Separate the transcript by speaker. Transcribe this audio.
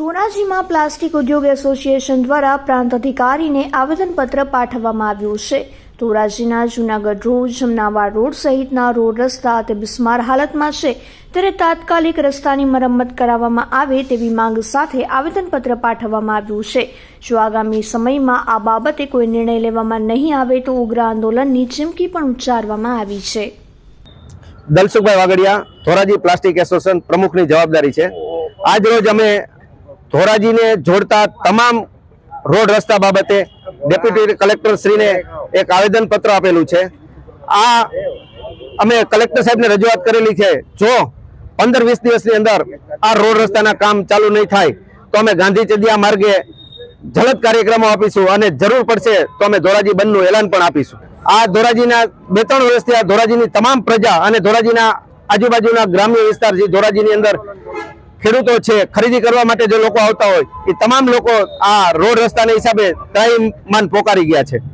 Speaker 1: ધોરાજીમાં plastic ઉદ્યોગ association દ્વારા પ્રાંત અધિકારીને આવેદનપત્ર પાઠવવામાં આવ્યું છે. ધોરાજીના જૂનાગઢ રોડ જમનાવાડ રોડ સહિતના રોડ રસ્તા તે બિસ્માર હાલતમાં છે. ત્યારે તાત્કાલિક રસ્તાની મરમ્મત કરાવવામાં આવે તેવી માંગ સાથે આવેદનપત્ર પાઠવવામાં આવ્યું છે. જો આગામી સમયમાં આ બાબતે કોઈ નિર્ણય લેવામાં નહીં આવે તો ઉગ્ર આંદોલનની ચીમકી પણ ઉચ્ચારવામાં આવી છે.
Speaker 2: દલસુખભાઈ વાગડિયા ધોરાજી પ્લાસ્ટિક એસોસિએશન પ્રમુખની જવાબદારી છે. આજ રોજ અમે ધોરાજીને જોડતા તમામ રોડ રસ્તા બાબતે ડેપ્યુટી કલેક્ટર શ્રીને એક આવેદન પત્ર આપેલું છે. આ અમે કલેક્ટર સાહેબને રજૂઆત કરેલી છે, જો પંદર વીસ દિવસની અંદર આ રોડ રસ્તાના કામ ચાલુ નહીં થાય, તો અમે ગાંધી ચડિયા માર્ગે જલદ કાર્યક્રમો આપીશું અને જરૂર પડશે તો અમે ધોરાજી બંધનું એલાન પણ આપીશું. આ ધોરાજીના બે ત્રણ વર્ષથી આ ધોરાજીની તમામ પ્રજા અને ધોરાજીના આજુબાજુના ગ્રામ્ય વિસ્તાર જે ધોરાજીની અંદર ખેડૂતો છે, ખરીદી કરવા માટે જે લોકો આવતા હોય, એ તમામ લોકો આ રોડ રસ્તાના હિસાબે ત્રાહીમાન પોકારી ગયા છે.